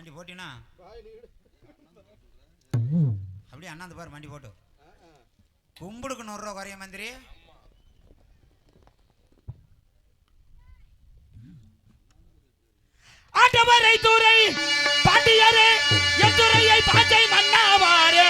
நிக்கிறதுக்கு மண்டி போட்டினா? அப்படியே அண்ணாந்து பாரு மண்டி போட்டு. கும்பிடுக்கு நூறுரூவா குறைய மந்திரி. ஆட்டவரை தூரை பாட்டியரே எத்துறையை பாஞ்சை மன்னாவாரே.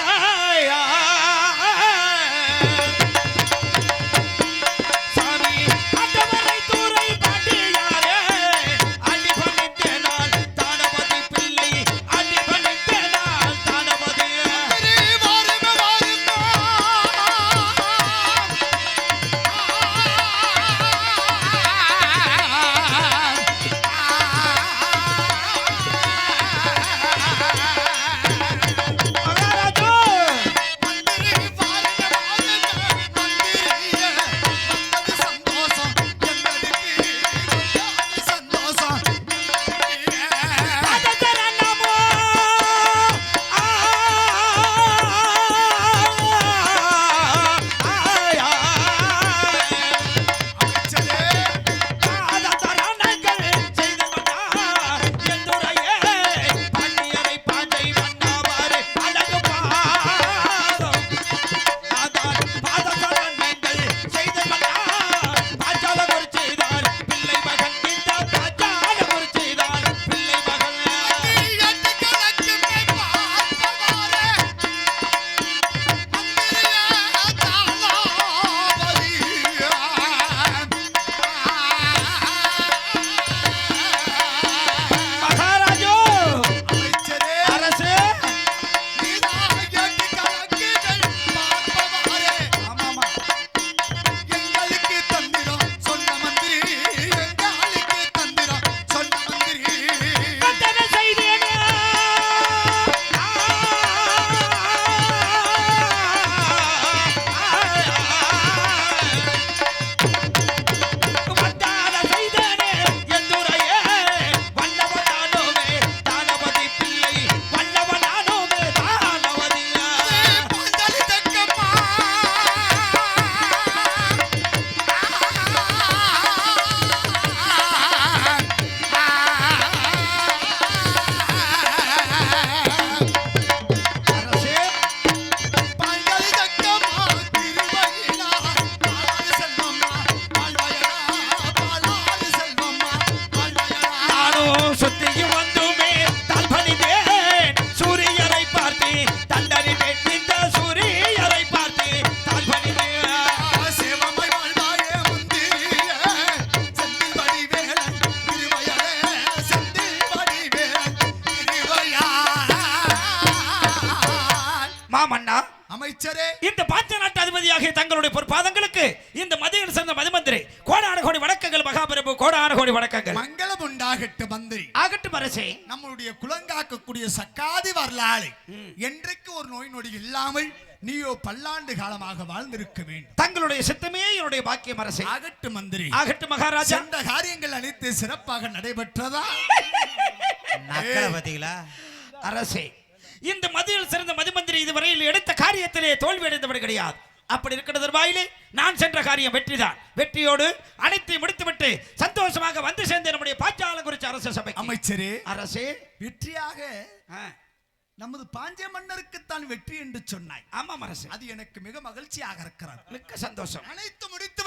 அமைச்சரே. இந்த பாஞ்ச நாட்டு அதிபதியாகிய தங்களுடைய பொற்பாதங்களுக்கு இந்த மதியில் சேர்ந்த மதிமந்திரி கோடான கோடி வணக்கங்கள் மகாபிரபு கோடான கோடி வணக்கங்கள். மங்களம் உண்டாகட்டு மந்திரி. ஆகட்டும் அரசே. நம்மளுடைய குலங்காக்கக்கூடிய சக்காதி வரலாறு. என்றைக்கு ஒரு நோய் நொடி இல்லாமல் நீயோ பல்லாண்டு காலமாக வாழ்ந்திருக்க வேண்டும். தங்களுடைய சித்தமே என்னுடைய பாக்கியம் அரசே. ஆகட்டு மந்திரி. ஆகட்டும் மகாராஜா. சென்ற காரியங்கள் அனைத்து சிறப்பாக நடைபெற்றதா? அரசே இந்த மதியில் சிறந்த மதிமந்திரி இதுவரையில் எடுத்த காரியத்திலே தோல்வி அடைந்தவர் கிடையாது. அப்படி இருக்கிற தருவாயிலே நான் சென்ற காரியம் வெற்றிதான். வெற்றியோடு அனைத்தையும் முடித்துவிட்டு சந்தோஷமாக வந்து சேர்ந்த நம்முடைய பாஞ்சாலம் குறித்த அரச சபை அமைச்சரே அரசே. வெற்றியாக நமது பாண்டிய மன்னருக்குத்தான் வெற்றி என்று சொன்னாய். ஆமாம் அரசே. அது எனக்கு மிக மகிழ்ச்சியாக இருக்கிறது. மிக்க சந்தோஷம். அனைத்து முடித்து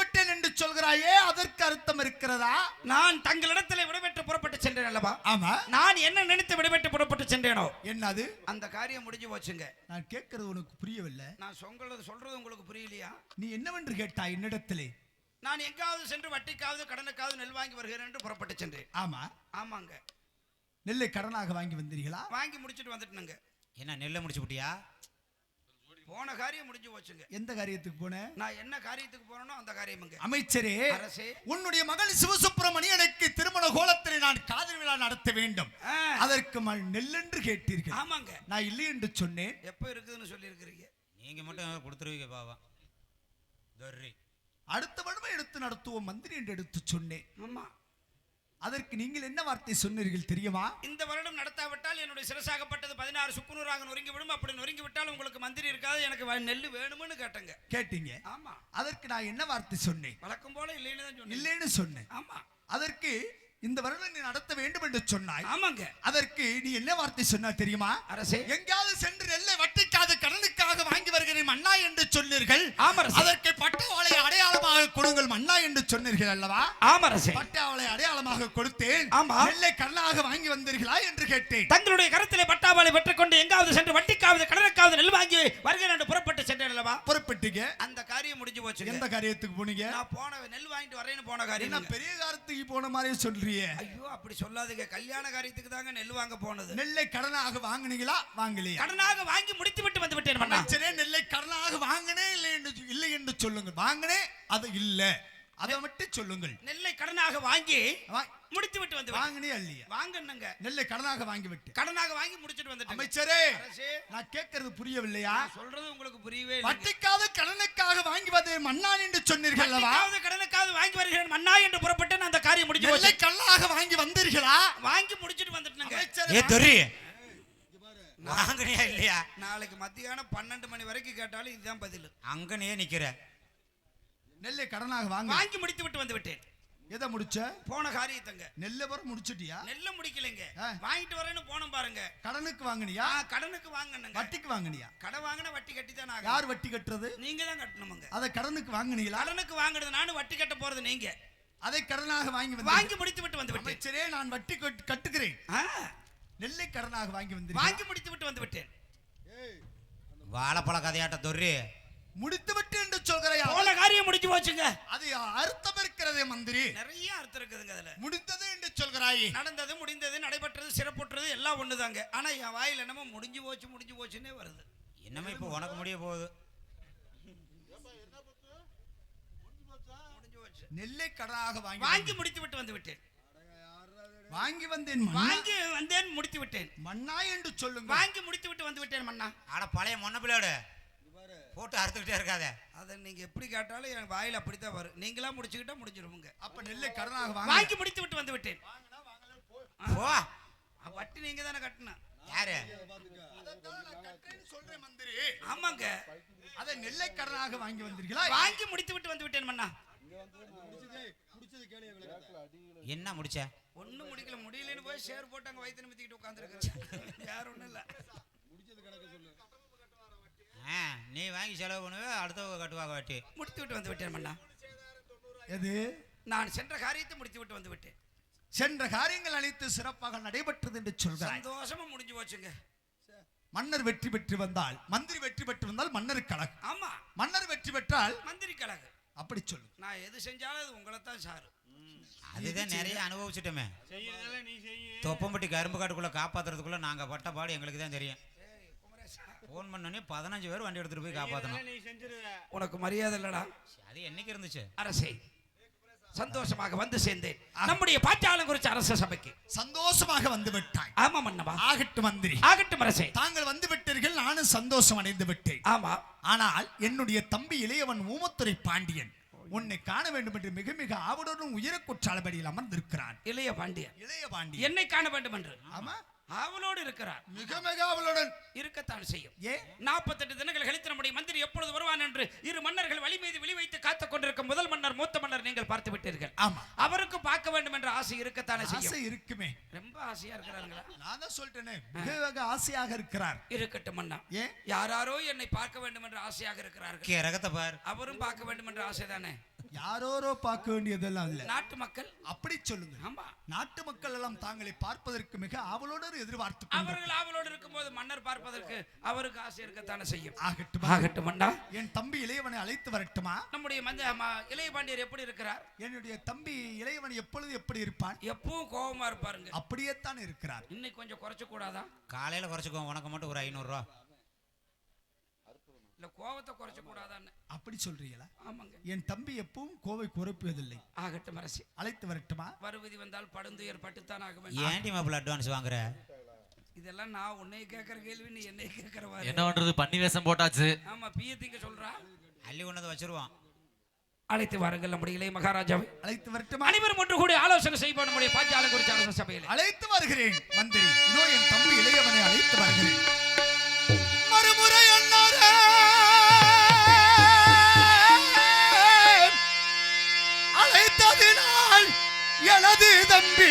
சொல்கிறாயே அதற்கு அர்த்தம் இருக்கிறதா? நான் தங்களிடத்தில் விடைபெற்று புறப்பட்டு சென்றேன் அல்லவா? ஆமா. நான் என்ன நினைத்து விடைபெற்று புறப்பட்டு சென்றேனோ? என்னது? அந்த காரியம் முடிஞ்சு போச்சுங்க. நான் கேட்கிறது உனக்கு புரியவில்லை. நான் சொல்றது சொல்றது உங்களுக்கு புரியலையா? நீ என்னவென்று கேட்டாய் என்னிடத்திலே? நான் எங்காவது சென்று வட்டிக்காவது கடனுக்காவது நெல் வாங்கி வருகிறேன் என்று புறப்பட்டு சென்றேன். ஆமா. ஆமாங்க. நெல்லை கடனாக வாங்கி வந்தீர்களா? வாங்கி முடிச்சிட்டு வந்துட்டுனுங்க. என்ன நெல்லை முடிச்சு விட்டியா? போன காரியம் முடிஞ்சு போச்சுங்க. எந்த காரியத்துக்கு போன? நான் என்ன காரியத்துக்கு போறேனோ அந்த காரியமுங்க. அமைச்சரே அரசே. உன்னுடைய மகள் சிவசுப்பிரமணியனுக்கு திருமண கோலத்திலே நான் காதல் விழா நடத்த வேண்டும். அதற்கு மல் நெல்லென்று கேட்டீர்கள். ஆமாங்க. நான் இல்லை என்று சொன்னேன். எப்ப இருக்குதுன்னு சொல்லியிருக்கிறீங்க? நீங்க மட்டும் கொடுத்துருவீங்க பாவா தொர்ரி அடுத்த வருடம் எடுத்து நடத்துவோம் மந்திரி என்று எடுத்து சொன்னேன். ஆமா. அதற்கு நீங்கள் என்ன வார்த்தை சொன்னீர்கள் தெரியுமா? இந்த வருடம் நடத்தாவிட்டால் என்னுடைய சிரசாகப்பட்டது பதினாறு சுக்குநூறாக நொறுங்கி விடும் அப்படி நொறுங்கி விட்டால் உங்களுக்கு மந்திரி இருக்காது எனக்கு நெல்லு வேணும்னு கேட்டங்க. கேட்டீங்க. ஆமா. அதற்கு நான் என்ன வார்த்தை சொன்னேன்? வழக்கம் போல இல்லைன்னு தான் சொன்னேன். இல்லைன்னு சொன்னேன். ஆமா. அதற்கு இந்த வருடம் நீ நடத்த வேண்டும் என்று சொன்னாய். ஆமாங்க. அதற்கு நீ என்ன வார்த்தை சொன்னா தெரியுமா? அரசே. எங்காவது சென்று நெல்லை வட்டிக்காது கடனுக்காக வாங்கி வருகிறேன் மன்னா என்று சொன்னீர்கள். ஆமா, அரசே. அதற்கு பட்டாவளை அடையாளமாக கொடுங்கள் மன்னா என்று சொன்னீர்கள் அல்லவா? ஆமா அரசே. பட்டாவளை அடையாளமாக கொடுத்தேன். ஆமா. நெல்லை கடனாக வாங்கி வந்தீர்களா என்று கேட்டேன். தங்களுடைய கரத்திலே பட்டாவாளை பெற்றுக்கொண்டு எங்காவது சென்று வட்டிக்காவது கடனுக்காவது நெல் வாங்கி வருகிறேன் என்று புறப்பட்டு சென்றேன் அல்லவா? புறப்பட்டீங்க. அந்த காரியம் முடிஞ்சு போச்சு எந்த காரியத்துக்கு போனீங்க? நான் போன நெல் வாங்கிட்டு வரேன்னு போன காரியம் பெரிய காரியத்துக்கு போன மாதிரி ஐயோ அப்படி சொல்லாதீங்க. கல்யாண காரியத்துக்கு தாங்க நெல் வாங்க போனது. நெல்லை கடனாக வாங்குனீங்களா? வாங்கலையா. கடனாக வாங்கி முடித்து விட்டு வந்து விட்டேன் நெல்லை கடனாக வாங்கினே இல்லை என்று இல்லை என்று சொல்லுங்கள். வாங்கினே அது இல்ல. அதை மட்டும் சொல்லுங்கள். நெல்லை கடனாக வாங்கி வா- முடித்து விட்டு வந்து. வாங்கினே இல்லையா வாங்கணுங்க நெல்லை கடனாக வாங்கி விட்டு. கடனாக வாங்கி முடிச்சிட்டு வந்துட்டேன் அமைச்சரே நான் கேட்கறது புரியவில்லையா? சொல்றது உங்களுக்கு புரியவே இல்லை வட்டிக்காத கடனுக்காக வாங்கி வந்து மன்னான் என்று சொன்னீர்கள் அல்லவா? வட்டிக்காவது கடனுக்காவது வாங்கி வருகிறேன் மன்னா என்று புறப்பட்டு நான் அந்த காரியம் முடிஞ்சு நெல்லை கடனாக வாங்கி வந்தீர்களா? வாங்கி முடிச்சிட்டு வந்துட்டேங்க. ஏ தொரி. வாங்கினியா இல்லையா? நாளைக்கு மத்தியானம் பன்னெண்டு மணி வரைக்கும் கேட்டாலும் இதுதான் பதில். அங்கனையே நிக்கிற. நெல்லை கடனாக வாங்க. வாங்கி முடித்து விட்டு வந்து விட்டேன் எதை முடிச்ச? போன காரியத்தங்க நெல்லை வர முடிச்சிட்டியா? நெல்ல முடிக்கலைங்க. ஆ. வாங்கிட்டு வரேன்னு போனோம் பாருங்க. கடனுக்கு வாங்கினியா? கடனுக்கு வாங்கணுங்க வட்டிக்கு வாங்கினியா? கடை வாங்கினா வட்டி கட்டி தான் யார் வட்டி கட்டுறது? நீங்க தான் கட்டணுமுங்க. அதை கடனுக்கு வாங்கினீங்களா? கடனுக்கு வாங்குறது நானும் வட்டி கட்ட போறது நீங்க. அதை கடனாக வாங்கி வந்து வாங்கி முடித்து விட்டு வந்து விட்டேன் அமைச்சரே நான் வட்டி கட்டு- கட்டுகிறேன். ஆ, நெல்லை கடனாக வாங்கி வந்து வாங்கி முடித்து விட்டு வந்து விட்டேன் வாழைப்பழ கதையாட்ட தொரி முடித்து விட்டு என்று சொல்கிறையா? போன காரியம் முடிஞ்சு போச்சுங்க. அது அர்த்தம் இருக்கிறதே மந்திரி. நிறைய அர்த்தம் இருக்குதுங்க அதுல. முடித்தது என்று சொல்கிறாயே. நடந்தது முடிந்தது நடைபெற்றது சிறப்புற்றது எல்லாம் ஒண்ணுதாங்க. ஆனா என் வாயில என்னமோ முடிஞ்சு போச்சு முடிஞ்சு போச்சுன்னே வருது. என்னமே இப்போ உனக்கு முடிய போகுது. முடிஞ்சு போச்சு. நெல்லை கடனாக வாங்கி வாங்கி முடித்து விட்டு வந்து விட்டேன். வாங்கி வந்தேன். வாங்கி வந்தேன் முடித்து விட்டேன். மன்னா என்று சொல்லுங்க வாங்கி முடித்து விட்டு வந்து விட்டேன் மன்னா. ஆட பழைய மொன்ன பிள்ளையோட. போட்டு அறுத்துக்கிட்டே இருக்காத. அதை நீங்க எப்படி கேட்டாலும் என் வாயில அப்படித்தான் வரும். நீங்களா முடிச்சுக்கிட்டா முடிஞ்சிருவீங்க அப்ப நெல்லை கடனாக வாங்கி வாங்கி முடித்து விட்டு வந்து விட்டேன். போ. ஆ, வட்டி நீங்க தானே கட்டணும் யாரு? ஆமாங்க. அதை நெல்லை கடனாக வாங்கி வந்தீர்களா? வாங்கி முடித்து விட்டு வந்து விட்டேன் மன்னா. என்ன முடிச்ச? ஒண்ணும் முடிக்கல. முடியலன்னு போய் ஷேர் போட்டு அங்க வயிற்று நிமித்திக்கிட்டு உட்காந்துருக்கேன் வேற ஒண்ணும் இல்ல. ஆ, நீ வாங்கி செலவு பண்ணுவ அடுத்தவங்க கட்டுவாங்க வட்டி. முடித்து விட்டு வந்து விட்டேன் மன்னா. எது? நான் சென்ற காரியத்தை முடித்து விட்டு வந்து விட்டேன். சென்ற காரியங்கள் அனைத்து சிறப்பாக நடைபெற்றது என்று சொல்கிறாய். சந்தோஷமா முடிஞ்சு போச்சுங்க. மன்னர் வெற்றி பெற்று வந்தால் மந்திரி வெற்றி பெற்று வந்தால் மன்னர் கழகு ஆமா. மன்னர் வெற்றி பெற்றால் மந்திரி கழகு அப்படி சொல்லு. நான் எது செஞ்சாலும் அது உங்களை தான் சாரு அதுதான் நிறைய அனுபவிச்சிட்டோமே. தொப்பம்பட்டி கரும்பு காட்டுக்குள்ள காப்பாத்துறதுக்குள்ள நாங்க பட்ட பாடு எங்களுக்கு தான் தெரியும். ஃபோன் பண்ணோடனே பதினஞ்சு பேர் வண்டி எடுத்துட்டு போய் காப்பாத்தணும். உனக்கு மரியாதை இல்லடா. அது என்னைக்கு இருந்துச்சு? அரசே சந்தோஷமாக வந்து சேர்ந்தேன். நம்முடைய பாட்டாளம் குறிச்ச அரச சபைக்கு. சந்தோஷமாக வந்து விட்டாய். ஆமா மன்னவா ஆகட்டும் மந்திரி. ஆகட்டும் அரசே. தாங்கள் வந்து விட்டீர்கள் நானும் சந்தோஷம் அடைந்து விட்டேன். ஆமா. ஆனால் என்னுடைய தம்பி இளையவன் ஊமத்துறை பாண்டியன். உன்னை காண வேண்டும் என்று மிக மிக ஆவலுடன் உயர குற்றாலபடியில் அமர்ந்திருக்கிறான். இளைய பாண்டியன். இளைய பாண்டியன். என்னை காண வேண்டும் என்று. ஆமா. ஆவலோடு இருக்கிறார். மிக மிக ஆவலுடன் இருக்கத்தான் செய்யும். ஏ? நாற்பத்தெட்டு தினங்கள் கழித்து நம்முடைய மந்திரி எப்பொழுது வருவான் என்று இரு மன்னர்கள் வழி மீது விழி வைத்து காத்துக் கொண்டிருக்கும் முதல் மன்னர் மூத்த மன்னர் நீங்கள் பார்த்து விட்டீர்கள். ஆமா. அவருக்கு பார்க்க வேண்டும் என்ற ஆசை இருக்கத்தானே செய்யும். ஆசை இருக்குமே. ரொம்ப ஆசையா இருக்கிறாங்களா நான் தான் சொல்லிட்டேனே. மிக மிக ஆசையாக இருக்கிறார். இருக்கட்டும் அண்ணா. ஏன் யாராரோ என்னை பார்க்க வேண்டும் என்று ஆசையாக இருக்கிறார்கள். கிறகத்தை பார். அவரும் பார்க்க வேண்டும் என்ற ஆசைதானே? யாரோரோ பார்க்க வேண்டியதெல்லாம் இல்ல. நாட்டு மக்கள். அப்படி சொல்லுங்க ஆமா. நாட்டு மக்கள் எல்லாம் தாங்களை பார்ப்பதற்கு மிக ஆவலோடு எதிர்பார்த்து அவர்கள் ஆவலோடு இருக்கும்போது மன்னர் பார்ப்பதற்கு அவருக்கு ஆசை இருக்கத்தானே செய்யும். ஆகட்டும். ஆகட்டும் அண்ணா. என் தம்பி இளையவனை அழைத்து வரட்டுமா? நம்முடைய மஞ்ச இளைய பாண்டியர் எப்படி இருக்கிறார்? என்னுடைய தம்பி இளையவன் எப்பொழுது எப்படி இருப்பான்? எப்பவும் கோபமா இருப்பாருங்க. அப்படியே தான் இருக்கிறார். இன்னைக்கு கொஞ்சம் குறைச்சு கூடாதா காலையில குறைச்சிக்கோ உனக்கு மட்டும் ஒரு ஐநூறுரூவா இல்ல கோபத்தை குறைச்சு கூடாதான்னு அப்படி சொல்றீங்களா? ஆமாங்க. என் தம்பி எப்பவும் கோவை குறைப்பதில்லை. ஆகட்டும் அரசு. அழைத்து வரட்டுமா? வருவதி வந்தால் படுந்துயர் பட்டுத்தான் ஆக வேண்டும். ஏன்டி மாப்பிள்ள அட்வான்ஸ் வாங்குற? இதெல்லாம் நான் உன்னை கேட்கற கேள்வி நீ என்னை கேட்கற மாதிரி என்ன பண்றது? பண்ணி வேஷம் போட்டாச்சு. ஆமா பிய திங்க சொல்றா. அள்ளி கொண்டு வந்து வச்சிருவான். அழைத்து வாருங்கள் நம்முடைய இளைய மகாராஜாவை. அழைத்து வரட்டுமா? அனைவரும் ஒன்று கூடி ஆலோசனை செய்வோம் நம்முடைய பாஞ்சாலம் குறித்த அரச சபையில். அழைத்து வருகிறேன் மந்திரி. இதோ என் தம்பி இளையவனை அழைத்து வருகிறேன். எனது தம்பி.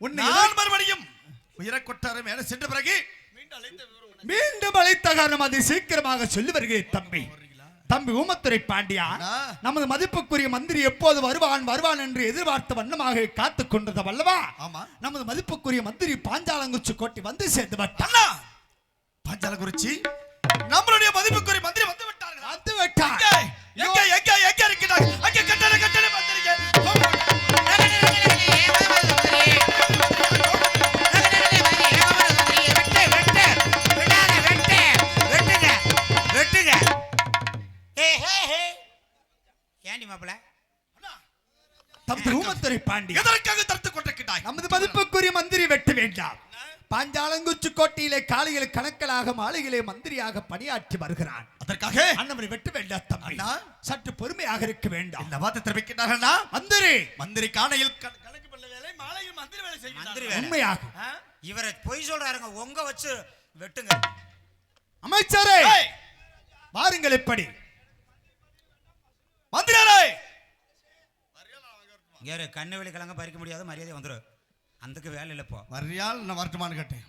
உன்னை நான் மறுபடியும் உயர கொட்டார மேல சென்ற பிறகு மீண்டும் அழைத்த காரணம் அதை சீக்கிரமாக சொல்லி வருகிறேன் தம்பி. தம்பி ஊமத்துறை பாண்டியா. நமது மதிப்புக்குரிய மந்திரி எப்போது வருவான் வருவான் என்று எதிர்பார்த்த வண்ணமாக காத்துக் கொண்டது வல்லவா ஆமா. நமது மதிப்புக்குரிய மந்திரி பாஞ்சாலங்குச்சி கோட்டை வந்து சேர்ந்து விட்டான். அண்ணா. பாஞ்சால குறிச்சி நம்மளுடைய மதிப்புக்குரிய மந்திரி வந்து விட்டார்கள்? வந்து விட்டான். கோட்டையிலே காலையில் கணக்கலாக மாலையிலே மந்திரியாக பணியாற்றி வருகிறான். அதற்காக அண்ணவரை வெட்ட வேண்டாம் அண்ணா. சற்று பொறுமையாக இருக்க வேண்டாம். இந்த வார்த்தை தெரிவிக்கிறார்கள்னா மந்திரி. மந்திரி காணையில் க- கணக்கு பண்ண வேலை மாலையில் மந்திரி வேலை செய்கிறார் மந்திரி. உண்மையாக? இவரை பொய் சொல்றாருங்க உங்க வச்சு வெட்டுங்க. அமைச்சரே. வாருங்கள் இப்படி. மந்திரியாரே. இங்க கண்ணு வெளி கிழங்க பறிக்க முடியாது மரியாதை வந்துடும் அதுக்கு வேலை இல்லை இப்போ வர்றியால் நான் வரட்டுமான்னு கேட்டேன்.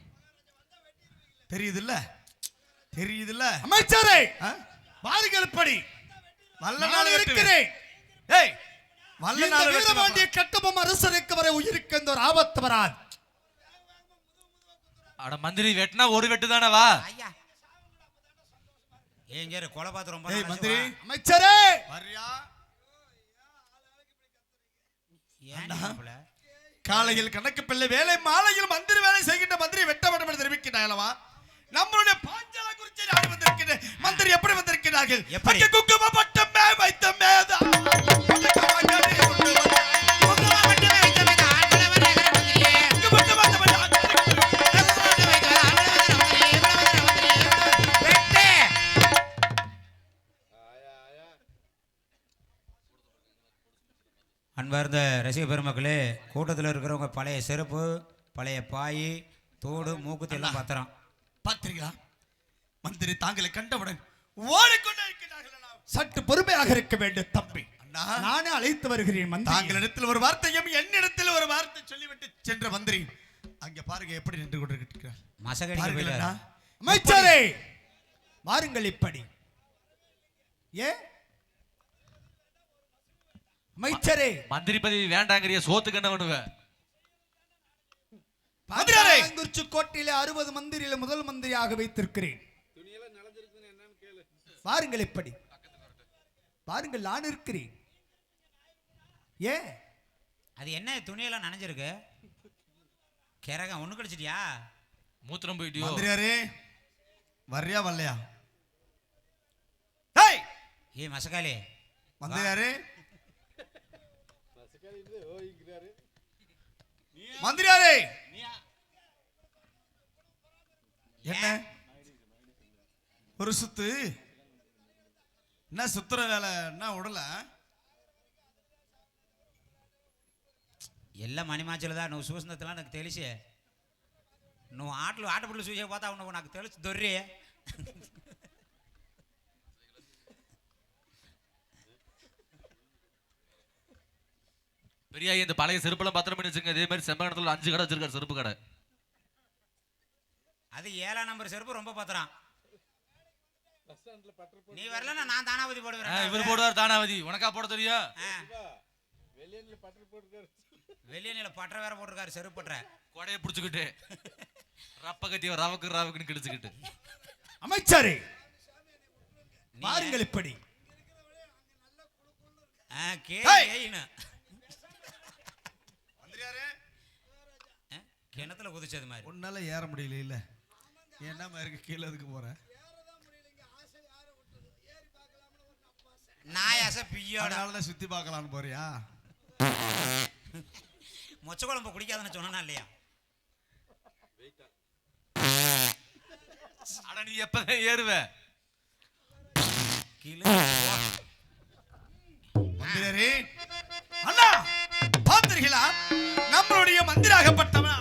தெரியுதுல்ல? தெரியுதுல்ல? அமைச்சரே! இப்படி வல்ல நாள் இருக்கிறேன். ஏய் வல்ல இந்த நாள் வீரபாண்டிய கட்டபொம்ம அரசருக்கு வரை உயிருக்கு எந்த ஒரு ஆபத்து வராது. அட மந்திரி வெட்டினா ஒரு வெட்டு தானே வா. ஏங்க கொலை பார்த்து ரொம்ப ஏய் மந்திரி. அமைச்சரே! காலையில் கணக்கு பிள்ளை வேலை மாலையில் மந்திரி வேலை செய்கின்ற மந்திரி வெட்ட வேண்டும் என்று தெரிவிக்கிறார்களா நம்மளுடைய பாஞ்சால குறிச்சி நாடு வந்திருக்கிறேன் மந்திரி எப்படி வந்திருக்கிறார்கள் எப்படி? குங்கும பட்டம் வைத்த மேதா. அன்பார்ந்த ரசிக பெருமக்களே கூட்டத்தில் இருக்கிறவங்க பழைய செருப்பு பழைய பாய் தோடு மூக்குத்தி எல்லாம் பத்திரம் பார்த்தீர்களா மந்திரி தாங்களை கண்டவுடன் ஓடிக்கொண்டே இருக்கிறார்கள் அண்ணா. சற்று பொறுமையாக இருக்க வேண்டும் தம்பி. அண்ணா நானே அழைத்து வருகிறேன் தாங்களிடத்தில் ஒரு வார்த்தையும் என்னிடத்தில் ஒரு வார்த்தை சொல்லிவிட்டு சென்ற மந்திரி அங்க பாருங்க எப்படி நின்று கொண்டிருக்கிறார். போயிட்டார். அமைச்சரே! வாருங்கள் இப்படி. ஏ? அமைச்சரே! மந்திரி பதவி வேண்டாங்கிறிய சோத்துக்கு என்ன பண்ணுவ? பாஞ்சாலங்குறிச்சி கோட்டையிலே அறுபது மந்திரியில முதல் மந்திரியாக வைத்திருக்கிறேன். பாருங்கள் எப்படி பாருங்கள் நான் இருக்கிறேன். ஏன் அது என்ன துணியெல்லாம் நனைஞ்சிருக்கு? கிறகம் ஒண்ணு கடிச்சிட்டியா? மூத்திரம் போயிட்டியோ? மந்திரியாரே வர்றியா வரலையா? டேய் ஏய்! மசக்காளி மந்திரியாரே. மந்திரியாரே என்ன ஒரு சுத்து என்ன சுத்துற வேலை என்ன உடல எல்லாம் மணிமாச்சலதா నువ్వు చూసినట్లా నాకు తెలిసే నువ్వు ఆటలు ఆట బిడ్డలు చూసే పోతా ఉన్నావు నాకు తెలుసు దొర్రే பெரிய இந்த பழைய செருப்பெல்லாம் பத்திரம் பண்ணி வச்சுங்க இதே மாதிரி செம்மகடத்துல அஞ்சு கடை வச்சிருக்காரு செருப்பு கடை. அது ஏழாம் நம்பர் செருப்பு ரொம்ப பத்திரம். நீ வரலன்னா நான் தானாபதி ஆ, போடுவேன் இவர் போடுவார் தானாவதி உனக்கா போட தெரியும்? வெளியனில பற்ற வேற போட்டிருக்காரு செருப்பு பற்ற கொடையை பிடிச்சுக்கிட்டு ரப்ப கத்தி ரவக்கு ரவக்குன்னு கிழிச்சுக்கிட்டு. அமைச்சரே பாருங்கள் இப்படி. ஆ, கே ஹேய்! கேயின்னு. மந்திரியாரே ஆ, கிணத்துல குதிச்சது மாதிரி. உன்னால ஏற முடியல இல்ல என்னமா இருக்கு? கீழே எதுக்கு போற? நாயாச பியோட அதனாலதான் சுத்தி பார்க்கலாம்னு போறியா? மொச்ச குழம்பு குடிக்காதுன்னு சொன்னா இல்லையா? ஆனா நீ எப்பதான் ஏறுவ? கிளு மந்திரரே. அண்ணா பார்த்தீர்களா? நம்மளுடைய மந்திராகப்பட்டவன்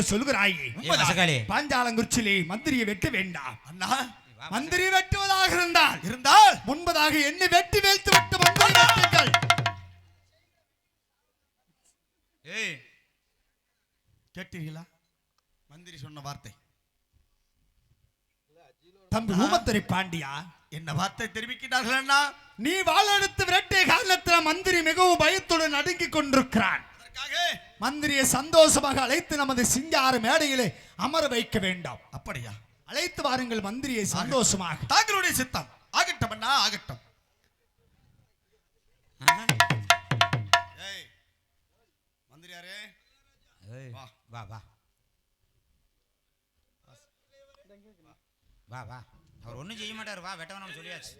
பிடிவாதமாக சொல்கிறாயே. பாஞ்சாலங்குறிச்சியிலே மந்திரியை வெட்ட வேண்டாம். அண்ணா மந்திரி வெட்டுவதாக இருந்தால் இருந்தால்? முன்பதாக என்னை வெட்டி வீழ்த்து விட்டு மந்திரி வெட்டுங்கள். ஏய். கேட்டீர்களா? மந்திரி சொன்ன வார்த்தை. தம்பி ஊமத்துறை பாண்டியா? என்ன வார்த்தை தெரிவிக்கிறார்கள் அண்ணா? நீ வாழெடுத்து விரட்டிய காரணத்தில் மந்திரி மிகவும் பயத்துடன் நடுங்கிக் கொண்டிருக்கிறான். மந்திரியை சந்தோஷமாக அழைத்து நமது சிங்கார மேடையிலே அமர வைக்க வேண்டாம். அப்படியா? அழைத்து வாருங்கள் மந்திரியை சந்தோஷமாக. தாங்களுடைய சித்தம். ஆகட்டும் அண்ணா ஆகட்டும். ஆஹா. ஏய் மந்திரியாரே. ஏய், வா. வா வா. வா வா. அவர் ஒண்ணும் செய்ய மாட்டாரு. வா வெட்ட வேணாம்னு சொல்லியாச்சு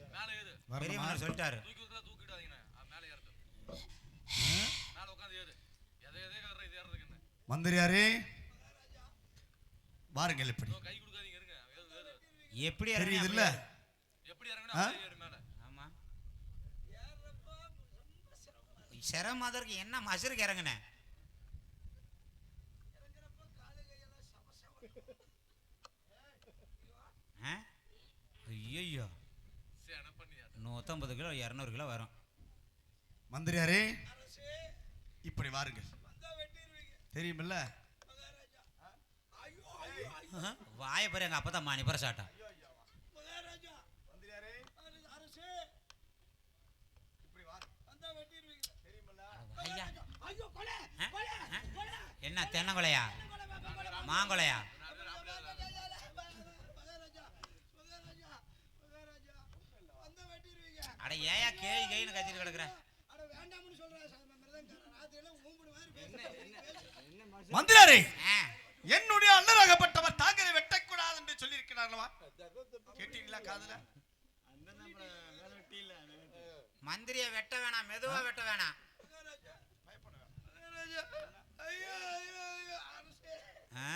பெரிய சொல்லிட்டாரு தூக்கி விட்டுறா, தூக்கிடாதீங்கண்ணே. ஆ, மேலே ஏறட்டும். மேலே உட்காந்து ஏறு. எதை எதை ஏறுற, இது இருங்க. ஏறு, ஏறு. எப்படி தெரியுது இறங்குனா இல்ல எப்படி சிரமதற்கு என்ன மசருக்கு இறங்குன? ஐயோ. நூற்றம்பது கிலோ இரநூறு கிலோ வரும். மந்திரியாரே. இப்படி வாருங்கள். தெரியுமில்ல? வாயை பாரு எங்க அப்பதான் மாணி பரசாட்டம் ஐயா. ஆ? ஆ? என்ன தென்னங்கொலையா மாங்கொலையா? அட ஏயா கேய் கேயின்னு கத்திட்டு கிடக்குற. மந்திரியாரே ஆ, என்னுடைய அண்ணராகப்பட்டவர் தாங்களை வெட்டக்கூடாது என்று சொல்லியிருக்கிறார்களா கேட்டீங்களா காதுல? மந்திரியை வெட்ட வேணாம் மெதுவா வெட்ட வேணாம். ஆ?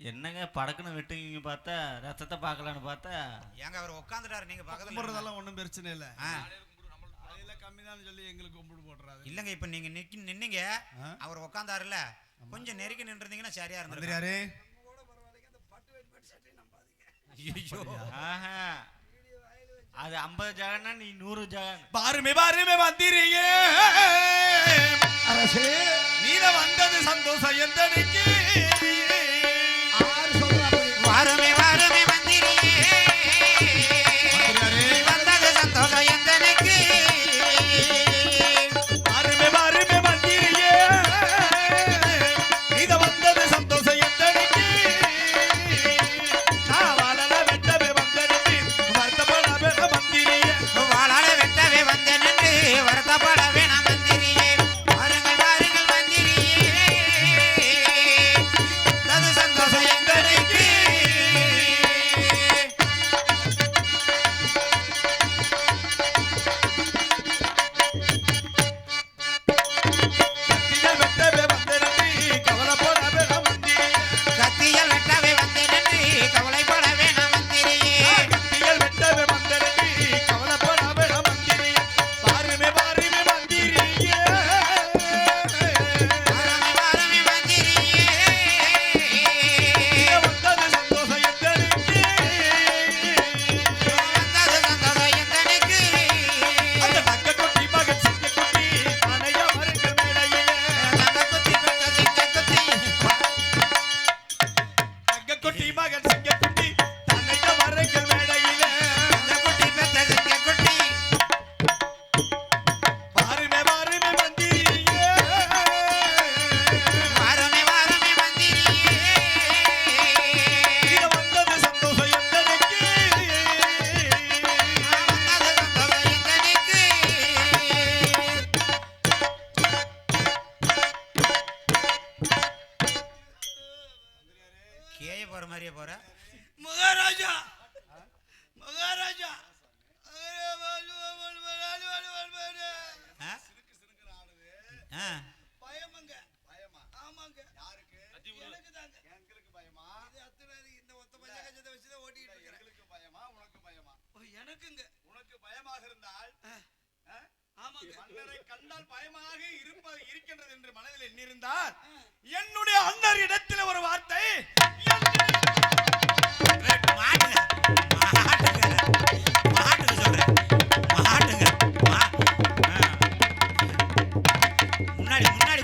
என்னங்க படக்குன்னு வெட்டுவீங்க பார்த்தா ரத்தத்தை பார்க்கலான்னு பார்த்தா? ஏங்க அவர் உட்காந்துட்டாரு நீங்க பக்கத்துல கும்பிடுறதெல்லாம் ஒண்ணும் பிரச்சனை இல்ல. கம்மி தான் சொல்லி எங்களுக்கு கும்பிடு போட்டுறாரு. இல்லங்க இப்ப நீங்க நிக்க நின்னீங்க. அவர் உட்காந்தாருல கொஞ்சம் நெருக்கி நின்றுந்தீங்கன்னா சரியா ஆஹா. அது ஐம்பது ஜகன்னா நீ நூறு ஜகன். பாருமே பாருமே அரசே. நீல வந்தது சந்தோஷம் எந்தனைக்கு ஆறு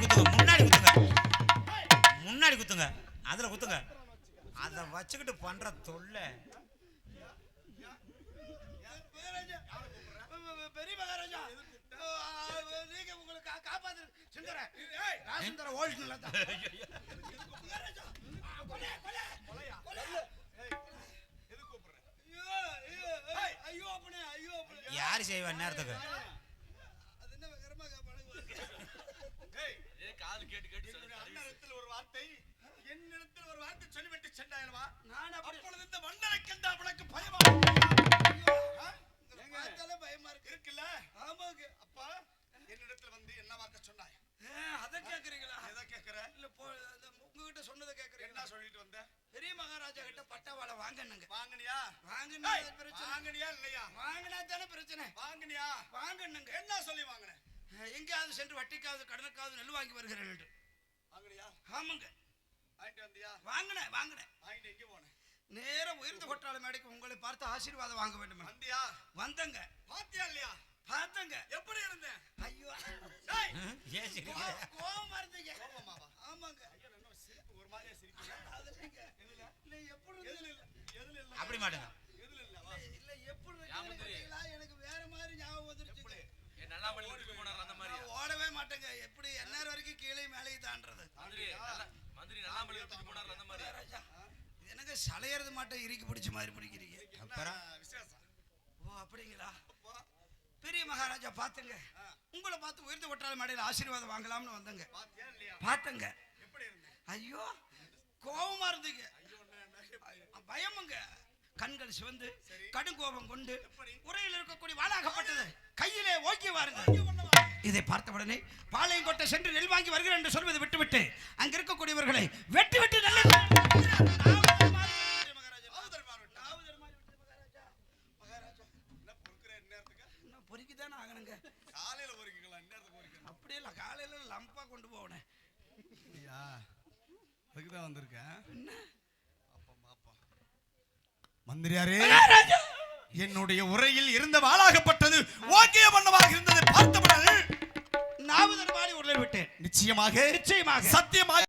குத்துங்க. முன்னாடி குத்துங்க. முன்னாடி குத்துங்க. அதுல குத்துங்க. அத வச்சுக்கிட்டு பண்ற தொல்லை. பெரிய மகாராஜா. நீங்க உங்களை கா- காப்பாத்து சுந்தர ராசுந்தர அப்பனே யாரு செய்வா நேரத்துக்கு அது என்ன கர்மா பழகு ஏ காது கேட்டு கேட்டு என்னுடைய அண்ணனிடத்தில் ஒரு வார்த்தை என்னிடத்தில் ஒரு வார்த்தை சொல்லிவிட்டு சென்றாயல்வா நான் அப்பொழுது இந்த மன்னரை கண்டால் உனக்கு பயமா? பயமா இருக்கு இருக்குல்ல? ஆமாங்க. அப்பா என்னிடத்தில் வந்து என்ன வார்த்தை சொன்னாய்? அத கேக்குறீங்களா? எதை கேட்கிற இல்ல போ உங்ககிட்ட சொன்னதை என்ன கேக்குறீங்களா சொல்லிட்டு வந்த? பெரிய மகாராஜா கிட்ட பட்டாவாளை வாங்கணுங்க வாங்கினியா? வாங்கினா பிரச்சனை. வாங்கினியா இல்லையா? வாங்கினா தானே பிரச்சனை. வாங்கினியா? வாங்கணுங்க என்ன சொல்லி வாங்கின? எங்கேயாவது சென்று வட்டிக்காவது கடனுக்காவது நெல் வாங்கி வருகிறேன் ஆமாங்க. வாங்கினேன் வாங்கினேன். வாங்கிட்டு எங்க போன? நேரம் உயர்ந்த கொட்டாள மேடைக்கு உங்களை பார்த்து ஆசீர்வாதம் வாங்க வேண்டும் வந்தியா? வந்தங்க. பாத்தியா இல்லையா? பார்த்தங்க. எப்படி இருந்தேன்? ஐயோ. டேய், ஏன் சிரிக்கிற? கோ- கோவமா இருந்தீங்க? ஆமாங்க. ஐயோ, என்ன சிரிப்பு ஒரு மாதிரியா சிரிக்கிறீங்க? எப்படி எதுல? இருந்தீங்க? இல்ல எதுல இல்ல? அப்படி மாட்டுங்க. இல்ல எப்படி? எனக்கு வேற மாதிரி ஞாபகம் வந்துருச்சுங்க ஏ நல்லா பண்ணி போனார் அந்த மாதிரி ஓடவே மாட்டேங்க. எப்படி எந்நேரம் வரைக்கும் கீழே மேலே தாண்டறது? மந்திரி நல்லா மந்திரி நல்லா பண்ணி போனார் அந்த மாதிரி ராஜா இது எனக்கு சலையறது மாட்டேன் இறுக்கி பிடிச்ச மாதிரி பிடிக்கிறீங்க? அப்புறம்? ஓ அப்படிங்களா? பெரிய மகாராஜா பாத்துங்க. உங்களை பார்த்து உயர்ந்த ஒற்றாள மேடையில் ஆசீர்வாதம் வாங்கலாம்னு வந்தங்க. பார்த்தங்க எப்படி இருந்தேன் ஐயோ கோபமா இருந்தீங்க. பயமுங்க. கண்கள் சிவந்து கடுங்கோபம் கொண்டு உரையில் இருக்கக்கூடிய வாளாகப்பட்டது கையிலே ஓக்கி வாருங்க. இதை பார்த்தவுடனே பாளையங்கோட்டை சென்று நெல் வாங்கி வருகிறேன் என்று சொல்வதை விட்டுவிட்டு அங்க இருக்கக்கூடியவர்களை வெட்டி வெட்டி நல்ல என்ன பொறுக்கிதானே ஆகணுங்க. காலையில அப்படியே இல்ல காலையில லம்பா கொண்டு போனேன். ஐயா அதுக்கு தான் வந்திருக்கேன் மந்திரியாரே என்னுடைய உரையில் இருந்த வாளாகப்பட்டது ஓகே பண்ணமாக இருந்தது பார்த்தவுடன் நாவுதர் மாடி உருளை விட்டேன். நிச்சயமாக நிச்சயமாக. சத்தியமாக